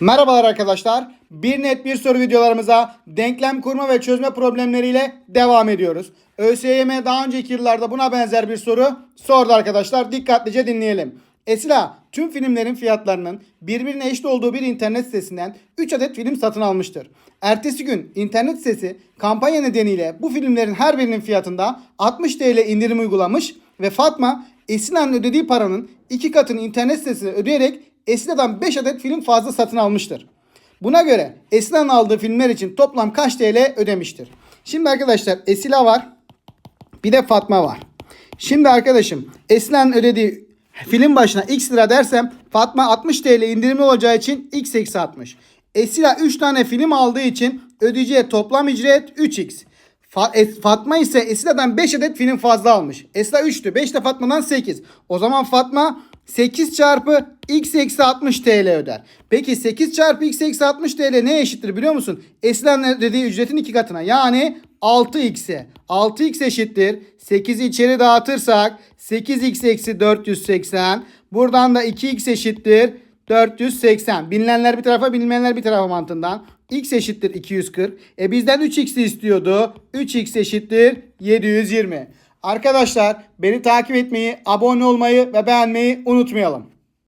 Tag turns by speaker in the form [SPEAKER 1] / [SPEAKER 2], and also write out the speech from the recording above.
[SPEAKER 1] Merhabalar arkadaşlar. Bir net bir soru videolarımıza denklem kurma ve çözme problemleriyle devam ediyoruz. ÖSYM daha önceki yıllarda buna benzer bir soru sordu arkadaşlar. Dikkatlice dinleyelim. Esila tüm filmlerin fiyatlarının birbirine eşit olduğu bir internet sitesinden 3 adet film satın almıştır. Ertesi gün internet sitesi kampanya nedeniyle bu filmlerin her birinin fiyatında 60 TL indirim uygulamış ve Fatma Esila'nın ödediği paranın iki katını internet sitesine ödeyerek Esila'dan 5 adet film fazla satın almıştır. Buna göre Esila'nın aldığı filmler için toplam kaç TL ödemiştir? Şimdi arkadaşlar Esila var. Bir de Fatma var. Şimdi arkadaşım Esila'nın ödediği film başına x lira dersem Fatma 60 TL indirimli olacağı için x eksi 60. Esila 3 tane film aldığı için ödeyeceği toplam ücret 3x. Fa- Es- Fatma ise Esila'dan 5 adet film fazla almış. Esila 3'tü. 5 de Fatma'dan 8. O zaman Fatma 8 çarpı x eksi 60 TL öder. Peki 8 çarpı x eksi 60 TL neye eşittir biliyor musun? Esila'nın ödediği ücretin iki katına. Yani 6x'e. 6x eşittir. 8'i içeri dağıtırsak 8x eksi 480. Buradan da 2x eşittir. 480. Bilinenler bir tarafa bilinmeyenler bir tarafa mantığından. X eşittir 240. E bizden 3x'i istiyordu. 3x eşittir 720. Arkadaşlar beni takip etmeyi, abone olmayı ve beğenmeyi unutmayalım.